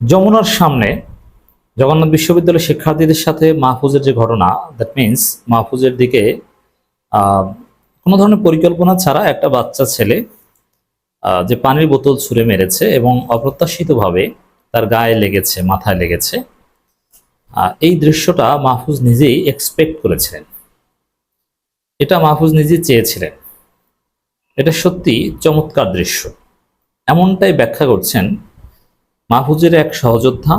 যমুনার সামনে জগন্নাথ বিশ্ববিদ্যালয়ের শিক্ষার্থীদের সাথে মাহফুজের যে ঘটনা দ্যাট মিন্স মাহফুজের দিকে কোনো ধরনের পরিকল্পনা ছাড়া একটা বাচ্চা ছেলে যে পানির বোতল ছুঁড়ে মেরেছে এবং অপ্রত্যাশিতভাবে তার গায়ে লেগেছে, মাথায় লেগেছে এই দৃশ্যটা মাহফুজ নিজেই এক্সপেক্ট করেছিলেন। এটা মাহফুজ নিজে চেয়েছিলেন। এটা সত্যি চমৎকার দৃশ্য। এমনটাই ব্যাখ্যা করছেন মাহফুজের এক সহযোদ্ধা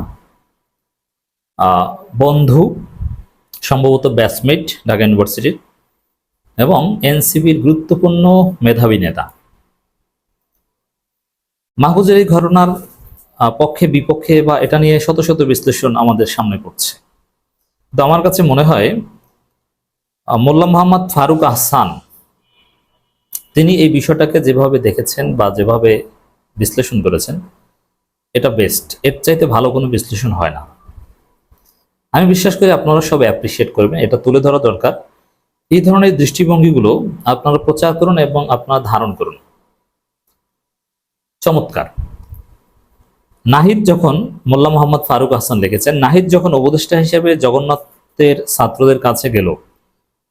বন্ধু, সম্ভবত ব্যাচমেট ঢাকা ইউনিভার্সিটির এবং এনসিবির গুরুত্বপূর্ণ মেধাবী নেতা। মাহফুজের এই ঘটনার পক্ষে, বিপক্ষে বা এটা নিয়ে শত শত বিশ্লেষণ আমাদের সামনে পড়ছে। তো আমার কাছে মনে হয় মোল্লা মোহাম্মদ ফারুক আহসান, তিনি এই বিষয়টাকে যেভাবে দেখেছেন বা যেভাবে বিশ্লেষণ করেছেন এটা বেস্ট এর চাইতে ভালো কোনো বিশ্লেষণ হয় না। আমি বিশ্বাস করি আপনারা সব অ্যাপ্রিসিয়েট করবেন, এটা তুলে ধরা দরকার। এই ধরনের দৃষ্টিভঙ্গিগুলো আপনারা প্রচার করুন এবং আপনারা ধারণ করুন। চমৎকার। নাহিদ যখন মোল্লা মোহাম্মদ ফারুক হাসান লিখেছেন, নাহিদ যখন উপদেষ্টা হিসেবে জগন্নাথের ছাত্রদের কাছে গেল,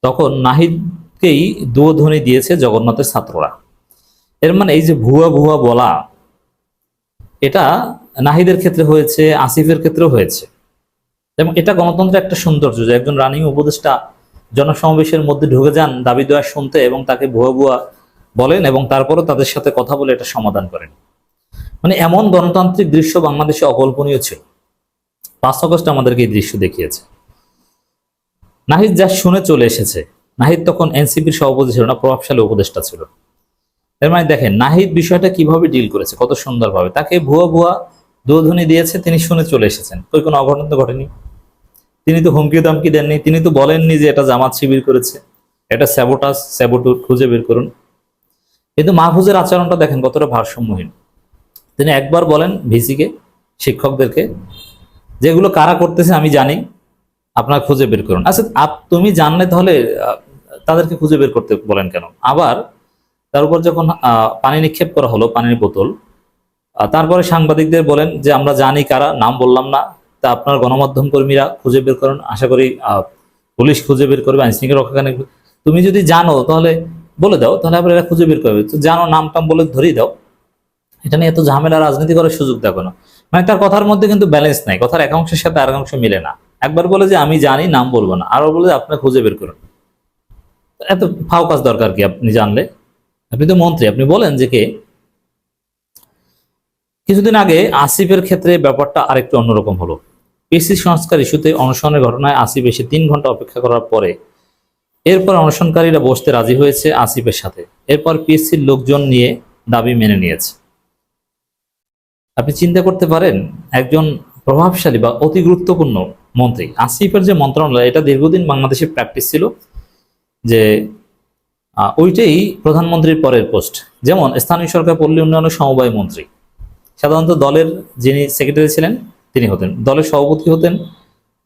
তখন নাহিদকেই দুধ্বনি দিয়েছে জগন্নাথের ছাত্ররা। এর মানে এই যে ভুয়া ভুয়া বলা এটা নাহিদের ক্ষেত্রে হয়েছে, আসিফের ক্ষেত্রেও হয়েছে। এবং এটা গণতন্ত্রের একটা সৌন্দর্য যে একজন রানিং উপদেষ্টা জনসমাবেশের মধ্যে ঢুকে যান দাবি দেওয়া শুনতে এবং তাকে ভুয়া ভুয়া বলেন এবং তারপরও তাদের সাথে কথা বলে এটা সমাধান করেন। মানে এমন গণতান্ত্রিক দৃশ্য বাংলাদেশে অকল্পনীয় ছিল। পাঁচ আগস্ট আমাদেরকে এই দৃশ্য দেখিয়েছে। নাহিদ যা শুনে চলে এসেছে, নাহিদ তখন এনসিপির সভাপতি ছিল না, প্রভাবশালী উপদেষ্টা ছিল। এর মানে দেখেন, নাহিদ বিষয়টা কীভাবে ডিল করেছে, কত সুন্দরভাবে। তাকে ভুয়া ভুয়া দোধ্বনি দিয়েছে, তিনি শুনে চলে এসেছেন। কই, কোনো অঘটন তো ঘটেনি। তিনি তো হুমকি দামকি দেননি, তিনি তো বলেননি যে এটা জামাত শিবির করেছে। এটা স্যাবোটাস স্যাবোটুর খুঁজে বের করুন। কিন্তু মাহফুজের আচরণটা দেখেন কতটা ভারসাম্যহীন। তিনি একবার বলেন ভিসিকে, শিক্ষকদেরকে, যেগুলো কারা করতেছে আমি জানি, আপনার খুঁজে বের করুন। আচ্ছা তুমি জানলে তাহলে তাদেরকে খুঁজে বের করতে বলেন কেন? আবার তার উপর যখন পানি নিক্ষেপ করা হলো, পানির বোতল তারপরে সাংবাদিকদের বলেন যে, আমরা জানি কারা, নাম বললাম না, তা আপনার গণমাধ্যম কর্মীরা খুঁজে বের করেন। আশা করি পুলিশ খুঁজে বের করবে, আইনশৃঙ্খলা রক্ষাকারী তুমি যদি জানো, তাহলে বলে দাও, তাহলে আবার এরা খুঁজে বের করবে। তো জানো, নাম টাম বলে ধরেই দাও। এটা নিয়ে এত ঝামেলা, রাজনীতি করার সুযোগ দেখো না। মানে তার কথার মধ্যে কিন্তু ব্যালেন্স নাই, কথার এক অংশের সাথে আর অংশ মিলে না। একবার বলে যে, আমি জানি, নাম বলব না। আরও বলে যে, আপনার খুঁজে বের করুন। এত ফাও কাজ দরকার কি, আপনি জানলে? আপনি তো মন্ত্রী, আপনি বলেন যে কে? কিছুদিন আগে আসিফের ক্ষেত্রে ব্যাপারটা আরেকটু অন্যরকম হলো। পিসি সংস্কার ইস্যুতে অনশনের ঘটনায় আসিফ এসে তিন ঘণ্টা অপেক্ষা করার পরে এরপর অনশনকারীরা বসতে রাজি হয়েছে আসিফের সাথে। এরপর পিএসসির লোকজন নিয়ে দাবি মেনে নিয়েছে। আপনি চিন্তা করতে পারেন, একজন প্রভাবশালী বা অতি গুরুত্বপূর্ণ মন্ত্রী, আসিফের যে মন্ত্রণালয়, এটা দীর্ঘদিন বাংলাদেশে প্র্যাকটিস ছিল যে ওইটাই প্রধানমন্ত্রীর পরের পোস্ট। যেমন স্থানীয় সরকার পল্লী উন্নয়ন সমবায় মন্ত্রী। সাধারণত দলের যিনি সেক্রেটারি ছিলেন, তিনি হতেন। দলের সভাপতি হতেন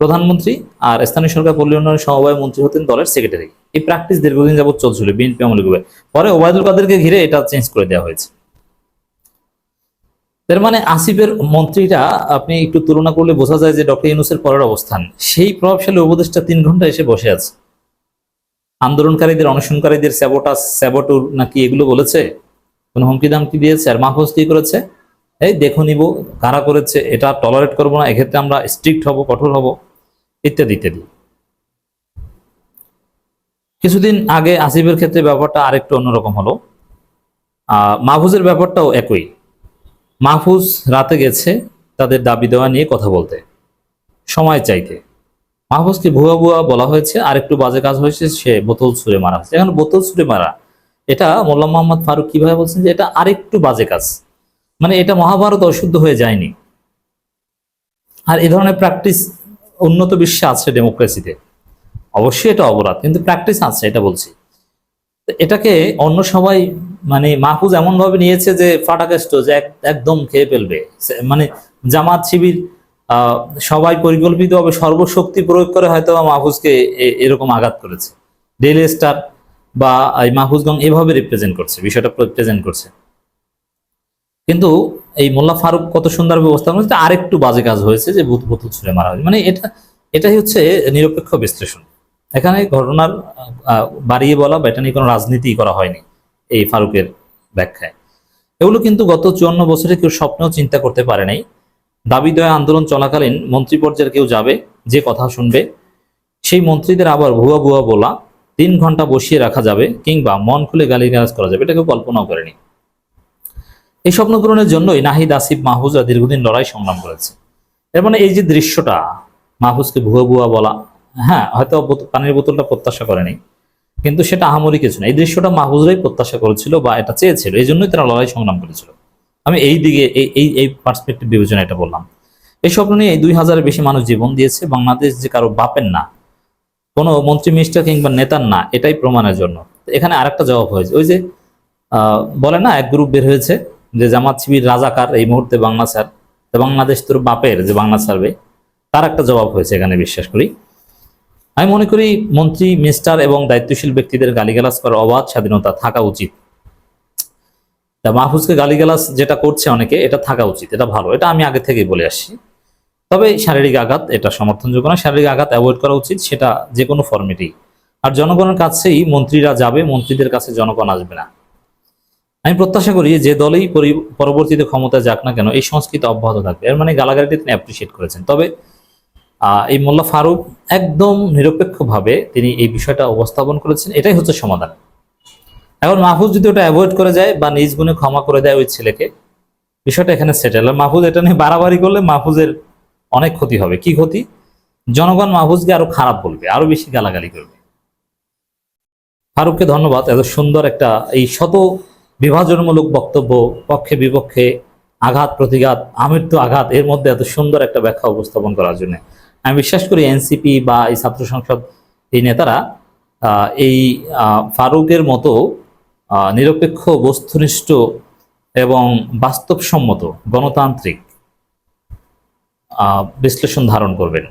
প্রধানমন্ত্রী আর স্থানীয় সরকার পল্লী উন্নয়ন সমবায় মন্ত্রী হতেন দলের সেক্রেটারি। এই প্র্যাকটিস দীর্ঘদিন যাবত চলছিল বিএনপি আমলে গ্রুপে পরে ওবায়দুল কাদেরকে ঘিরে এটা চেঞ্জ করে দেওয়া হয়েছে। এর মানে আসিফের মন্ত্রীটা আপনি একটু তুলনা করলে বোঝা যায় যে ডক্টর ইউনুসের পরের অবস্থান। সেই প্রভাবশালী উপদেষ্টা তিন ঘণ্টা এসে বসে আছে। আন্দোলনকারীদের, অনশনকারীদের স্যাবোটাস স্যাবোটুর নাকি এগুলো বলেছে? কোনো হুমকি দামকি দিয়েছে? আর মাহফুজ কি করেছে? এই দেখো নিব, কারা করেছে? এটা টলারেট করব না, এক্ষেত্রে আমরা স্ট্রিক্ট হব, কঠোর হব, ইত্যাদি ইত্যাদি। কিছুদিন আগে আসিফের ক্ষেত্রে ব্যাপারটা আরেকটু অন্যরকম হলো। মাহফুজের ব্যাপারটাও একই। মাহফুজ রাতে গেছে তাদের দাবি দেওয়া নিয়ে কথা বলতে। সময় চাইতে। মাহফুজকে ভুয়া ভুয়া বলা হয়েছে আর একটু বাজে কাজ হয়েছে, সে বোতল ছুঁড়ে মারা হয়েছে। এখন বোতল ছুঁড়ে মারা, এটা মোল্লা মোহাম্মদ ফারুক কীভাবে বলছেন যে এটা আরেকটু বাজে কাজ? মানে এটা মহাভারত অশুদ্ধ হয়ে যায়নি। আর এ ধরনের প্র্যাকটিস উন্নত বিশ্বে আছে ডেমোক্রেসিতে অবশ্যই এটা অপরাধ, কিন্তু প্র্যাকটিস আছে, এটা বলছি। এটাকে অন্য সবাই মানে মাহফুজ এমন ভাবে নিয়েছে যে ফাটাকেষ্ট, যে একদম খেয়ে ফেলবে। মানে জামাত শিবির সবাই পরিকল্পিতভাবে সর্বশক্তি প্রয়োগ করে হয়তো মাহফুজকে এরকম আঘাত করেছে। ডেলি স্টার বা এই মাহফুজগঞ্জ এভাবে রিপ্রেজেন্ট করছে, বিষয়টা রিপ্রেজেন্ট করছে। কিন্তু এই মোল্লা ফারুক কত সুন্দর ব্যবস্থা করেছে আরেকটু বাজে কাজ হয়েছে যে বুত বোতল ছুড়ে মারা হয়েছে। মানে এটা এটাই হচ্ছে নিরপেক্ষ বিশ্লেষণ। এখানে ঘটনার বাড়িয়ে বলা বা এটা নিয়ে কোনো রাজনীতি করা হয়নি এই ফারুকের ব্যাখ্যায়। এগুলো কিন্তু গত চুয়ান্ন বছরে কেউ স্বপ্নেও চিন্তা করতে পারে নাই। দাবি দেওয়া আন্দোলন চলাকালীন মন্ত্রী পর্যায়ের কেউ যাবে, যে কথা শুনবে, সেই মন্ত্রীদের আবার ভুয়া ভুয়া বলা, তিন ঘণ্টা বসিয়ে রাখা যাবে, কিংবা মন খুলে গালিগালাজ করা যাবে, এটা কেউ কল্পনাও করেনি। এই স্বপ্ন পূরণের জন্যই নাহিদ আসিফ মাহফুজরা দীর্ঘদিন লড়াই সংগ্রাম করেছে। এর মানে এই যে দৃশ্যটা, মাহফুজকে ভুয়া ভুয়া বলা হ্যাঁ হয়তো পানির বোতলটা প্রত্যাশা করেনি, কিন্তু সেটা আহামরি কিছু না। এই দৃশ্যটা মাহফুজরাই প্রত্যাশা করেছিল বা এটা চেয়েছিল, এই জন্যই তারা লড়াই সংগ্রাম করেছিল। আমি এই দিকে, এই এই পার্সপেক্টিভ বিবেচনা এটা বললাম। এই স্বপ্ন নিয়ে দুই হাজারের বেশি মানুষ জীবন দিয়েছে, বাংলাদেশ যে কারও বাপের না, কোনো মন্ত্রী মিনিস্টার কিংবা নেতার না, এটাই প্রমাণের জন্য। এখানে আরেকটা জবাব হয়েছে, ওই যে বলে না, এক গ্রুপ বের হয়েছে, যে জামাত শিবির রাজাকার, এই মুহূর্তে বাংলা স্যার বাংলাদেশ তোর বাপের যে বাংলা সার্ভে, তার একটা জবাব হয়েছে এখানে বিশ্বাস করি। আমি মনে করি মন্ত্রী, মিনিস্টার এবং দায়িত্বশীল ব্যক্তিদের গালিগালাজ করার অবাধ স্বাধীনতা থাকা উচিত। তা মাহফুজকে গালিগালাজ যেটা করছে অনেকে, এটা থাকা উচিত, এটা ভালো। এটা আমি আগে থেকেই বলে আসছি তবে শারীরিক আঘাত, এটা সমর্থনযোগ্য না। শারীরিক আঘাত অ্যাভয়েড করা উচিত, সেটা যে কোনো ফর্মেটেই আর জনগণের কাছেই মন্ত্রীরা যাবে, মন্ত্রীদের কাছে জনগণ আসবে না। আমি প্রত্যাশা করি যে দলেই পরবর্তীতে ক্ষমতা যাক না কেন, এই সংস্কৃতি অব্যাহত থাকবে। এর মানে গালাগালিটি তিনি অ্যাপ্রিসিয়েট করেছেন। তবে এই মোল্লা ফারুক একদম নিরপেক্ষভাবে তিনি এই বিষয়টা উপস্থাপন করেছেন। এটাই হচ্ছে সমাধান। এখন মাহফুজ যদি ওটা অ্যাভয়েড করে যায় বা নিজ গুণে ক্ষমা করে দেয় ওই ছেলেকে, বিষয়টা এখানে সেটেল আর মাহফুজ এটা নিয়ে বাড়াবাড়ি করলে মাহফুজের অনেক ক্ষতি হবে। কি ক্ষতি? জনগণ মাহফুজকে আরও খারাপ বলবে, আরও বেশি গালাগালি করবে। ফারুককে ধন্যবাদ, এত সুন্দর একটা এই শত বিভাজনমূলক বক্তব্য, পক্ষে বিপক্ষে আঘাত, প্রতিঘাত আমৃত্যু আঘাত, এর মধ্যে এত সুন্দর একটা ব্যাখ্যা উপস্থাপন করার জন্য। আমি বিশ্বাস করি এনসিপি বা এই ছাত্র সংসদ, এই নেতারা এই ফারুকের মতো নিরপেক্ষ বস্তুনিষ্ঠ এবং বাস্তবসম্মত গণতান্ত্রিক বিশ্লেষণ ধারণ করবেন।